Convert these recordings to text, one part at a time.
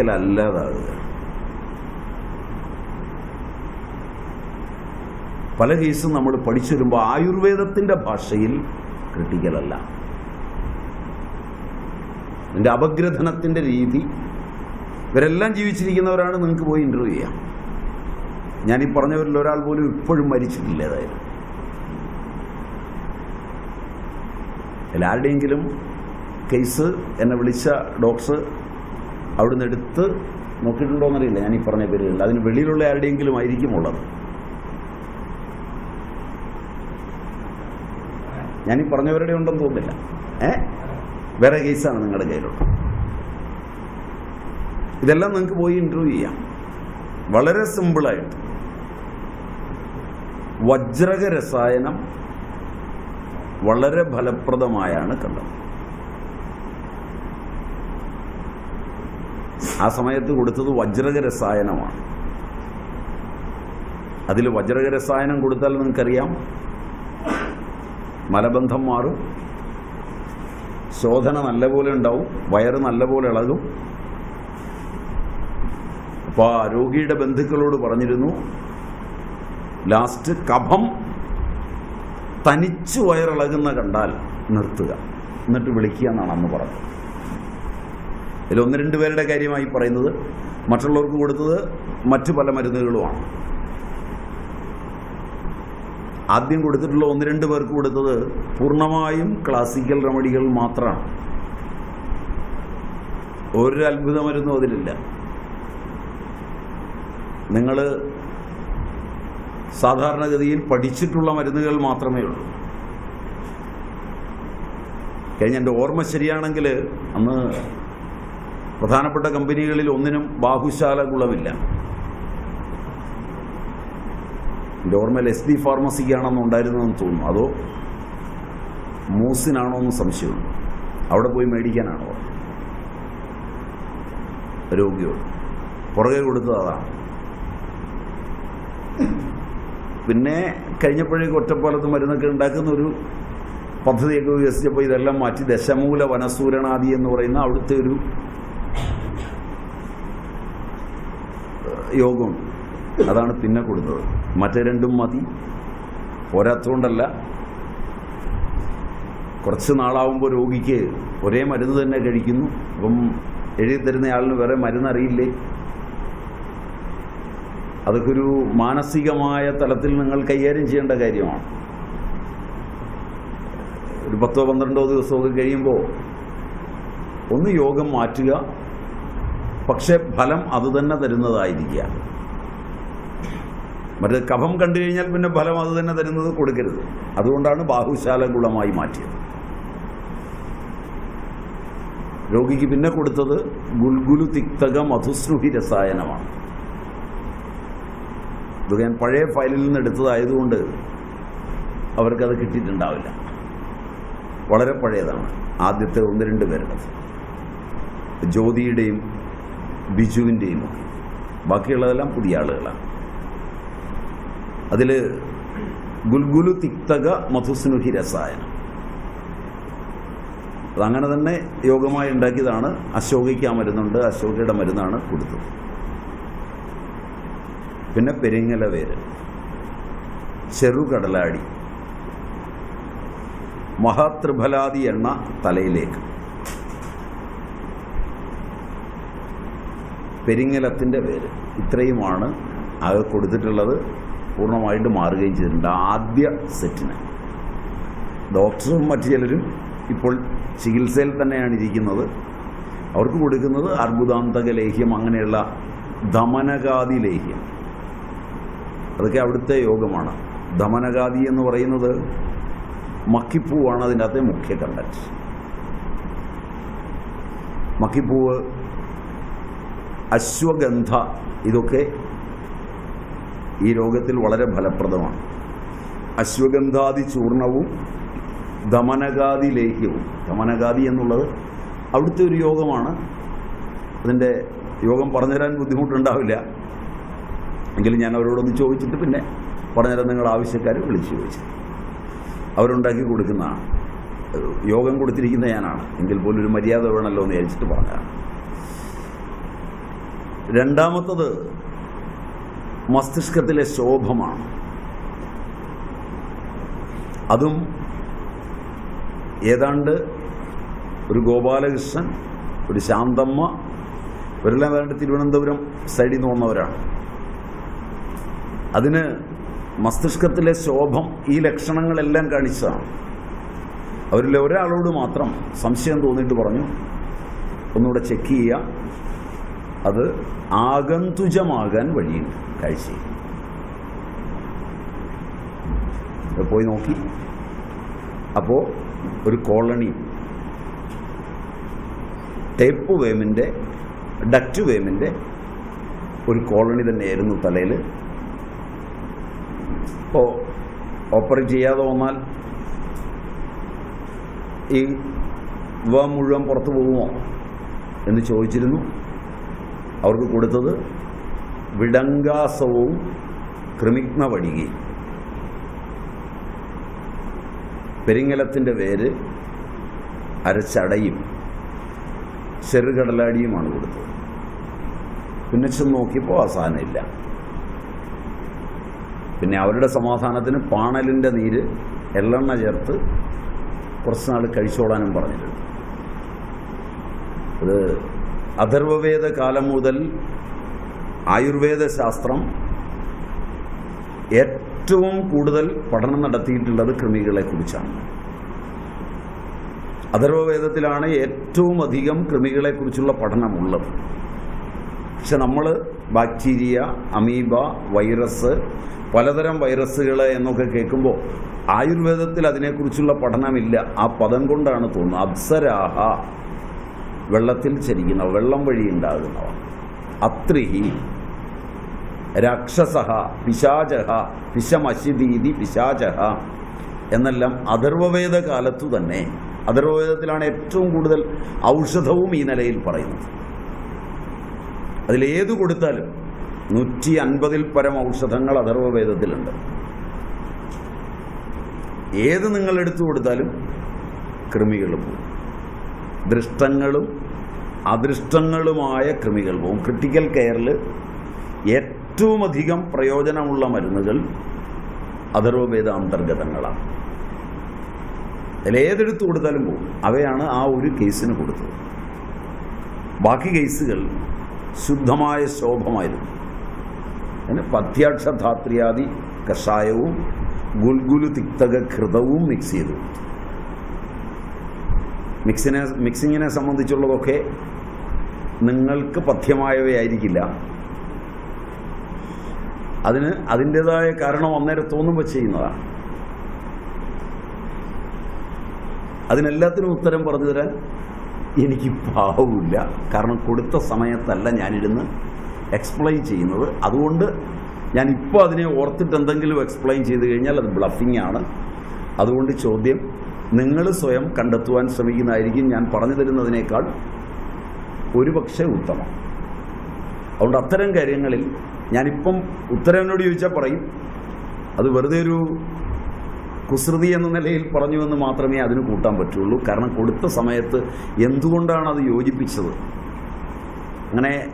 അല്ലാതാകുക പല കേസും നമ്മൾ പഠിച്ചു വരുമ്പോൾ ആയുർവേദത്തിന്റെ ഭാഷയിൽ ക്രിട്ടിക്കലല്ല. എന്റെ അപഗ്രഥനത്തിന്റെ രീതി ഇവരെല്ലാം ജീവിച്ചിരിക്കുന്നവരാണ് നിങ്ങൾക്ക് പോയി ഇന്റർവ്യൂ ചെയ്യാം. ഞാൻ ഈ പറഞ്ഞവരിൽ ഒരാൾ പോലും ഇപ്പോഴും മരിച്ചിട്ടില്ല ഏതായാലും. എല്ലാവരുടെയെങ്കിലും കേസ് എന്നെ വിളിച്ച ഡോക്ടർ അവിടുന്ന് എടുത്ത് നോക്കിയിട്ടുണ്ടോയെന്നറിയില്ല ഞാൻ ഈ പറഞ്ഞ പേരുകളിൽ. അതിന് വെളിയിലുള്ള ആരുടെയെങ്കിലും ആയിരിക്കും ഉള്ളത്. ഞാൻ ഈ പറഞ്ഞവരുടെ ഉണ്ടെന്ന് തോന്നുന്നില്ല. ഏ? വേറെ കേസാണ് നിങ്ങളുടെ കയ്യിലുള്ളത്. ഇതെല്ലാം നിങ്ങൾക്ക് പോയി ഇന്റർവ്യൂ ചെയ്യാം. വളരെ സിമ്പിളായിട്ട് വജ്രക രസായനം വളരെ ഫലപ്രദമായാണ് കണ്ടത്. ആ സമയത്ത് കൊടുത്തത് വജ്രക രസായനമാണ്. അതിൽ വജ്രക രസായനം കൊടുത്താൽ നിങ്ങൾക്കറിയാം? മലബന്ധം മാറും. ശോധന നല്ലപോലെ ഉണ്ടാവും. വയറ് നല്ലപോലെ ഇളകും. അപ്പോൾ ആ രോഗിയുടെ ബന്ധുക്കളോട് പറഞ്ഞിരുന്നു ലാസ്റ്റ് കഫം തനിച്ച് വയറിളകുന്ന കണ്ടാൽ നിർത്തുക. എന്നിട്ട് വിളിക്കുക എന്നാണ് അന്ന് പറഞ്ഞത്. ഇതിൽ ഒന്ന് രണ്ട് പേരുടെ കാര്യമായി പറയുന്നത് മറ്റുള്ളവർക്ക് കൊടുത്തത് മറ്റു പല മരുന്നുകളുമാണ്. ആദ്യം കൊടുത്തിട്ടുള്ള ഒന്ന് രണ്ട് പേർക്ക് കൊടുത്തത് പൂർണമായും ക്ലാസിക്കൽ റെമഡികൾ മാത്രമാണ്. ഒരു അത്ഭുത മരുന്നും അതിലില്ല. നിങ്ങൾ സാധാരണഗതിയിൽ പഠിച്ചിട്ടുള്ള മരുന്നുകൾ മാത്രമേ ഉള്ളൂ. കഴിഞ്ഞ എന്റെ ഓർമ്മ ശരിയാണെങ്കിൽ അന്ന് പ്രധാനപ്പെട്ട കമ്പനികളിൽ ഒന്നിനും ബാഹുശാല ഗുണമില്ല എന്റെ ഓർമ്മയിൽ എസ് ഡി ഫാർമസിക്കാണെന്ന് ഉണ്ടായിരുന്നതെന്ന് തോന്നുന്നു. അതോ മൂസിനാണോ എന്ന് സംശയമുണ്ട്. അവിടെ പോയി മേടിക്കാനാണോ? രോഗിയോട്. പുറകെ കൊടുത്തത് അതാണ്. പിന്നെ കഴിഞ്ഞപ്പോഴേക്ക് ഒറ്റപ്പാലത്ത് മരുന്നൊക്കെ ഉണ്ടാക്കുന്ന ഒരു പദ്ധതിയൊക്കെ വികസിച്ചപ്പോൾ ഇതെല്ലാം മാറ്റി ദശമൂല വനസൂരണാദി എന്ന് പറയുന്ന അവിടുത്തെ ഒരു യോഗമുണ്ട് അതാണ് പിന്നെ കൊടുത്തത്. മറ്റേ രണ്ടും മതി. പോരാത്തതുകൊണ്ടല്ല കുറച്ച് നാളാവുമ്പോൾ രോഗിക്ക് ഒരേ മരുന്ന് തന്നെ കഴിക്കുന്നു. അപ്പം എഴുതി തരുന്ന ആളിന് വേറെ മരുന്ന് അറിയില്ലേ അതൊക്കെ ഒരു മാനസികമായ തലത്തിൽ നിങ്ങൾ കൈകാര്യം ചെയ്യേണ്ട കാര്യമാണ്. ഒരു പത്തോ പന്ത്രണ്ടോ ദിവസമൊക്കെ കഴിയുമ്പോൾ ഒന്ന് യോഗം മാറ്റുക. പക്ഷെ ഫലം അത് തന്നെ തരുന്നതായിരിക്കുക. മറ്റേ കഫം കണ്ടു കഴിഞ്ഞാൽ പിന്നെ ഫലം അത് തന്നെ തരുന്നത് കൊടുക്കരുത്. അതുകൊണ്ടാണ് ബാഹുശാല ഗുണമായി മാറ്റിയത്. രോഗിക്ക് പിന്നെ കൊടുത്തത് ഗുൽഗുലു തിക്തക മധുസ്നുഹി രസായനമാണ്. ഇത് ഞാൻ പഴയ ഫയലിൽ നിന്ന് എടുത്തതായതുകൊണ്ട് അവർക്കത് കിട്ടിയിട്ടുണ്ടാവില്ല. വളരെ പഴയതാണ്. ആദ്യത്തെ ഒന്ന് രണ്ട് പേരുടെ ജ്യോതിയുടെയും ബിജുവിന്റെയും ഒക്കെ. ബാക്കിയുള്ളതെല്ലാം പുതിയ ആളുകളാണ്. അതിൽ ഗുൽഗുലു തിക്തക മധുസ്നുഹി രസായനം. അതങ്ങനെ തന്നെ യോഗമായി ഉണ്ടാക്കിയതാണ്. അശോകയ്ക്ക് ആ മരുന്നുണ്ട്. അശോകയുടെ മരുന്നാണ് കൊടുത്തത്. പിന്നെ പെരിങ്ങല വേര് ചെറുകടലാടി. മഹാതൃഫലാദി എണ്ണ തലയിലേക്ക്. പെരിങ്ങലത്തിന്റെ പേര്. ഇത്രയുമാണ് ആകെ കൊടുത്തിട്ടുള്ളത്. പൂർണമായിട്ട് മാറുകയും ചെയ്തിട്ടുണ്ട് ആദ്യ സെറ്റിന്. ഡോക്ടറും മറ്റു ചിലരും ഇപ്പോൾ ചികിത്സയിൽ തന്നെയാണ് ഇരിക്കുന്നത്. അവർക്ക് കൊടുക്കുന്നത് അർബുദാന്തക ലേഹ്യം അങ്ങനെയുള്ള ദമനകാതി ലേഹ്യം. അതൊക്കെ അവിടുത്തെ യോഗമാണ്. ദമനകാതി എന്ന് പറയുന്നത് മക്കിപ്പൂവാണ് അതിന്റെ അകത്തെ മുഖ്യ കണ്ടക്ട് മക്കിപ്പൂവ് അശ്വഗന്ധ ഇതൊക്കെ ഈ രോഗത്തിൽ വളരെ ഫലപ്രദമാണ്. അശ്വഗന്ധാദി ചൂർണവും ദമനകാദി ലേഹ്യവും. ദമനകാദി എന്നുള്ളത് അവിടുത്തെ ഒരു യോഗമാണ്. അതിന്റെ യോഗം പറഞ്ഞുതരാൻ ബുദ്ധിമുട്ടുണ്ടാവില്ല. എങ്കിലും ഞാൻ അവരോടൊന്ന് ചോദിച്ചിട്ട് പിന്നെ പറഞ്ഞുതരാൻ നിങ്ങൾ ആവശ്യക്കാർ വിളിച്ചു ചോദിച്ചു. അവരുണ്ടാക്കി കൊടുക്കുന്നതാണ് യോഗം കൊടുത്തിരിക്കുന്ന ഞാനാണ്. എങ്കിൽ പോലും ഒരു മര്യാദ വേണമല്ലോ എന്ന് വിചാരിച്ചിട്ട് പറഞ്ഞതാണ്. രണ്ടാമത്തത് മസ്തിഷ്കത്തിലെ ശോഭമാണ്. അതും ഏതാണ്ട് ഒരു ഗോപാലകൃഷ്ണൻ ഒരു ശാന്തമ്മ ഇവരെല്ലാം ഏതാണ്ട് തിരുവനന്തപുരം സൈഡിൽ നിന്ന് വന്നവരാണ്. അതിന് മസ്തിഷ്കത്തിലെ ശോഭം ഈ ലക്ഷണങ്ങളെല്ലാം കാണിച്ചതാണ്. അവരിൽ ഒരാളോട് മാത്രം സംശയം തോന്നിയിട്ട് പറഞ്ഞു ഒന്നുകൂടെ ചെക്ക് ചെയ്യുക. അത് ആഗന്തുജമാകാൻ വഴിയുണ്ട് കാഴ്ചയിൽ പോയി നോക്കി. അപ്പോൾ ഒരു കോളണി ടേപ്പ് വേമിന്റെ ഡക്റ്റ് വേമിന്റെ ഒരു കോളണി തന്നെയായിരുന്നു തലയിൽ ഇപ്പോൾ ഓപ്പറേറ്റ് ചെയ്യാതെ വന്നാൽ ഈ വേം മുഴുവൻ പുറത്തു പോകുമോ എന്ന് ചോദിച്ചിരുന്നു. അവർക്ക് കൊടുത്തത് വിടങ്കാസവും കൃമിഗ്ന വടികി. പെരിങ്ങലത്തിന്റെ വേര് അരച്ചടയും ചെറുകടലാടിയുമാണ് കൊടുത്തത്. പിന്നെ ചെന്ന് നോക്കിയപ്പോൾ അവസാനമില്ല പിന്നെ അവരുടെ സമാധാനത്തിന് പാണലിന്റെ നീര് എള്ളെണ്ണ ചേർത്ത് കുറച്ച് നാൾ കഴിച്ചോളാനും പറഞ്ഞിട്ടുണ്ട്. അത് അഥർവവേദ കാലം മുതൽ ആയുർവേദ ശാസ്ത്രം ഏറ്റവും കൂടുതൽ പഠനം നടത്തിയിട്ടുള്ളത് കൃമികളെക്കുറിച്ചാണ്. അഥർവവേദത്തിലാണ് ഏറ്റവും അധികം കൃമികളെക്കുറിച്ചുള്ള പഠനമുള്ളത്. പക്ഷെ നമ്മൾ ബാക്ടീരിയ അമീബ വൈറസ് പലതരം വൈറസുകൾ എന്നൊക്കെ കേൾക്കുമ്പോൾ ആയുർവേദത്തിൽ അതിനെക്കുറിച്ചുള്ള പഠനമില്ല. ആ പദം കൊണ്ടാണ് തോന്നുന്നത്. അപ്സരാഹ. വെള്ളത്തിൽ ചരിക്കുന്ന വെള്ളം വഴി ഉണ്ടാകുന്നവ. അത്രിഹി രാക്ഷസഹ പിശാചഹ പിശമശിദീതി പിശാചഹ എന്നെല്ലാം അഥർവവേദ കാലത്തു തന്നെ അഥർവവേദത്തിലാണ് ഏറ്റവും കൂടുതൽ ഔഷധവും ഈ നിലയിൽ പറയുന്നത്. അതിലേതു കൊടുത്താലും നൂറ്റി അൻപതിൽ പരം ഔഷധങ്ങൾ അഥർവവേദത്തിലുണ്ട്. ഏത് നിങ്ങൾ എടുത്തു കൊടുത്താലും കൃമികൾ പോകും. ദൃഷ്ടങ്ങളും അദൃഷ്ടങ്ങളുമായ കൃമികൾ പോകും ക്രിട്ടിക്കൽ കെയറിൽ ഏറ്റവും അധികം പ്രയോജനമുള്ള മരുന്നുകൾ അഥർവവേദ അന്തർഗതങ്ങളാണ് അതിലേതെടുത്ത് കൊടുത്താലും പോകും അവയാണ് ആ ഒരു കേസിന് കൊടുത്തത്. ബാക്കി കേസുകൾ ശുദ്ധമായ ശോഭമായിരുന്നു. അതിന് പഥ്യാക്ഷധാത്രിയാദി കഷായവും ഗുൽഗുലു തിക്തക ഘൃതവും മിക്സ് ചെയ്തു. മിക്സിനെ മിക്സിങ്ങിനെ സംബന്ധിച്ചുള്ളതൊക്കെ നിങ്ങൾക്ക് പഥ്യമായവയായിരിക്കില്ല. അതിന് അതിന്റെതായ കാരണം അന്നേരം തോന്നുമ്പോൾ ചെയ്യുന്നതാണ് അതിനെല്ലാത്തിനും ഉത്തരം പറഞ്ഞു തരാൻ എനിക്ക് പാവമില്ല. കാരണം കൊടുത്ത സമയത്തല്ല ഞാനിരുന്ന് എക്സ്പ്ലെയിൻ ചെയ്യുന്നത്. അതുകൊണ്ട് ഞാൻ ഇപ്പോൾ അതിനെ ഓർത്തിട്ട് എന്തെങ്കിലും എക്സ്പ്ലെയിൻ ചെയ്ത് കഴിഞ്ഞാൽ അത് ബ്ലഫിംഗ് ആണ്. അതുകൊണ്ട് ചോദ്യം നിങ്ങൾ സ്വയം കണ്ടെത്തുവാൻ ശ്രമിക്കുന്നതായിരിക്കും ഞാൻ പറഞ്ഞു തരുന്നതിനേക്കാൾ ഒരുപക്ഷെ ഉത്തമം. അതുകൊണ്ട് അത്തരം കാര്യങ്ങളിൽ ഞാനിപ്പം ഉത്തരവിനോട് ചോദിച്ചാൽ പറയും അത് വെറുതെ ഒരു കുസൃതി എന്ന നിലയിൽ പറഞ്ഞു എന്ന് മാത്രമേ അതിന് കൂട്ടാൻ പറ്റുള്ളൂ. കാരണം കൊടുത്ത സമയത്ത് എന്തുകൊണ്ടാണ് അത് യോജിപ്പിച്ചത്? അങ്ങനെ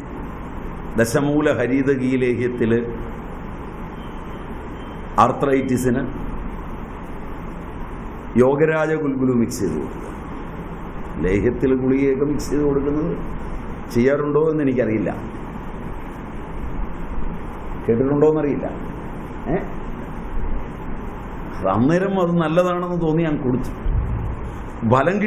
ദശമൂല ഹരിതകീലേഹ്യത്തിൽ ആർത്രൈറ്റിസിന് യോഗരാജ ഗുൽഗുലു മിക്സ് ചെയ്ത്. കൊടുക്കുക ലേഹ്യത്തിൽ ഗുളികയൊക്കെ മിക്സ് ചെയ്ത് കൊടുക്കുന്നത് ചെയ്യാറുണ്ടോ എന്ന് എനിക്കറിയില്ല. കേട്ടിട്ടുണ്ടോ എന്നറിയില്ല ഏ? അത് അന്നേരം അത് നല്ലതാണെന്ന് തോന്നി ഞാൻ കുടിച്ചു. ഫലം